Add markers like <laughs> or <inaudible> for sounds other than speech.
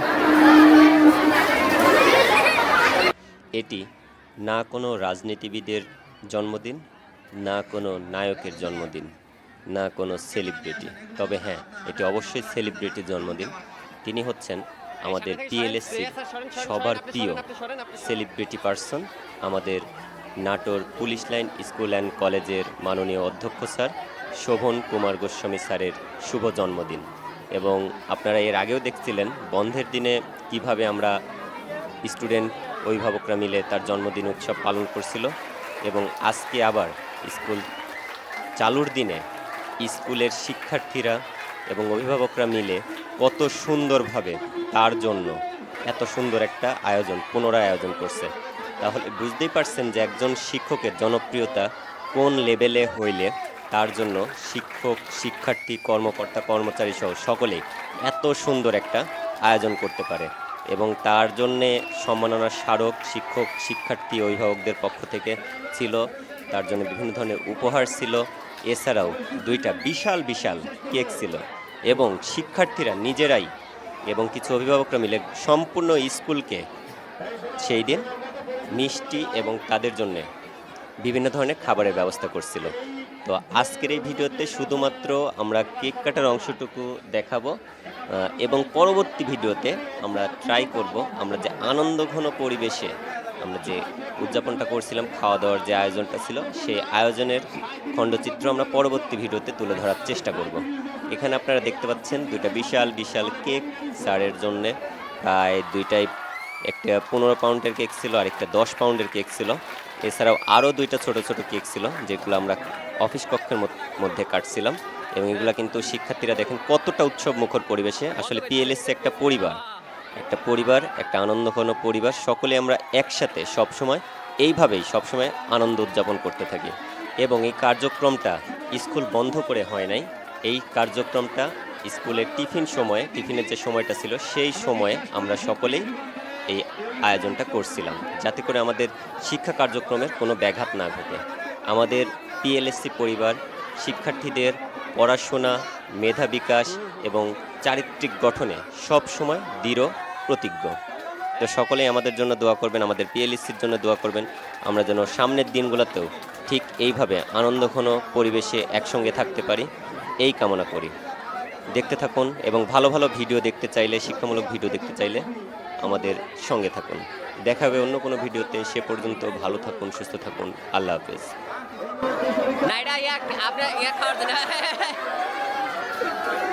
করেন এটি না কোনো রাজনীতিবিদের জন্মদিন না কোনো নায়কের জন্মদিন না কোনো সেলিব্রিটি। তবে হ্যাঁ এটি অবশ্যই সেলিব্রিটির জন্মদিন। তিনি হচ্ছেন আমাদের পিএলএসসি সবার প্রিয় সেলিব্রিটি পার্সন আমাদের Natore police line school and কলেজের মাননীয় অধ্যক্ষ স্যার শোভন কুমার গোস্বামী স্যারের শুভ জন্মদিন। এবং আপনারা এর আগেও দেখছিলেন বন্ধের দিনে কীভাবে আমরা স্টুডেন্ট অভিভাবকরা মিলে তার জন্মদিন উৎসব পালন করছিল এবং আজকে আবার স্কুল চালুর দিনে স্কুলের শিক্ষার্থীরা এবং অভিভাবকরা মিলে কত সুন্দরভাবে তার জন্য এত সুন্দর একটা আয়োজন, পুনরায় আয়োজন করছে। তাহলে বুঝতেই পারছেন যে একজন শিক্ষকের জনপ্রিয়তা কোন লেভেলে হইলে তার জন্য শিক্ষক, শিক্ষার্থী, কর্মকর্তা, কর্মচারী সহ সকলেই এত সুন্দর একটা আয়োজন করতে পারে এবং তার জন্যে সম্মাননা স্মারক শিক্ষক, শিক্ষার্থী, অভিভাবকদের পক্ষ থেকে ছিল, তার জন্য বিভিন্ন ধরনের উপহার ছিল। এছাড়াও দুইটা বিশাল বিশাল কেক ছিল এবং শিক্ষার্থীরা নিজেরাই এবং কিছু অভিভাবকরা মিলে সম্পূর্ণ স্কুলকে সেই দিন মিষ্টি এবং তাদের জন্য বিভিন্ন ধরনের খাবারের ব্যবস্থা করছিল। তো আজকের এই ভিডিওতে শুধুমাত্র আমরা কেক কাটার অংশটুকু দেখাবো এবং পরবর্তী ভিডিওতে আমরা ট্রাই করব আমরা যে আনন্দঘন পরিবেশে আমরা যে উদযাপনটা করছিলাম খাওয়া দাওয়ার যে আয়োজনটা ছিল, সেই আয়োজনের খণ্ডচিত্র আমরা পরবর্তী ভিডিওতে তুলে ধরার চেষ্টা করব। এখানে আপনারা দেখতে পাচ্ছেন দুইটা বিশাল বিশাল কেক স্যারের জন্যে, প্রায় দুইটাই একটা পনেরো পাউন্ডের কেক ছিল আর একটা দশ পাউন্ডের কেক ছিল। এছাড়াও আরও দুইটা ছোট ছোট কেক ছিল, যেগুলো আমরা অফিস কক্ষের মধ্যে কাটছিলাম। এবং এগুলো কিন্তু শিক্ষার্থীরা দেখেন কতটা উৎসব মুখর পরিবেশে। আসলে পিএলএসসি একটা পরিবার একটা পরিবার, একটা আনন্দঘন পরিবার। সকলে আমরা একসাথে সবসময় এইভাবেই সবসময় আনন্দ উদযাপন করতে থাকি। এবং এই কার্যক্রমটা স্কুল বন্ধ করে হয় নাই। এই কার্যক্রমটা স্কুলের টিফিন সময়ে, টিফিনের যে সময়টা ছিল, সেই সময়ে আমরা সকলেই এই আয়োজনটা করছিলাম, যাতে করে আমাদের শিক্ষা কার্যক্রমের কোনো ব্যাঘাত না ঘটে। আমাদের পিএলএসসি পরিবার, শিক্ষার্থীদের পড়াশোনা, মেধা বিকাশ এবং চারিত্রিক গঠনে সব সময় দৃঢ়, প্রতিজ্ঞ। তো সকলেই আমাদের জন্য দোয়া করবেন, আমাদের পিএলএসসির জন্য দোয়া করবেন। আমরা যেন সামনের দিনগুলোতেও ঠিক এইভাবে আনন্দঘন পরিবেশে একসঙ্গে থাকতে পারি, এই কামনা করি। দেখতে থাকুন এবং ভালো ভালো ভিডিও দেখতে চাইলে, শিক্ষামূলক ভিডিও দেখতে চাইলে আমাদের সঙ্গে থাকুন। দেখা হবে অন্য কোনো ভিডিওতে। সে পর্যন্ত ভালো থাকুন, সুস্থ থাকুন। আল্লাহ হাফেজ। ইয়া আপনার ইয়া খাওয়ার জন্য। <laughs>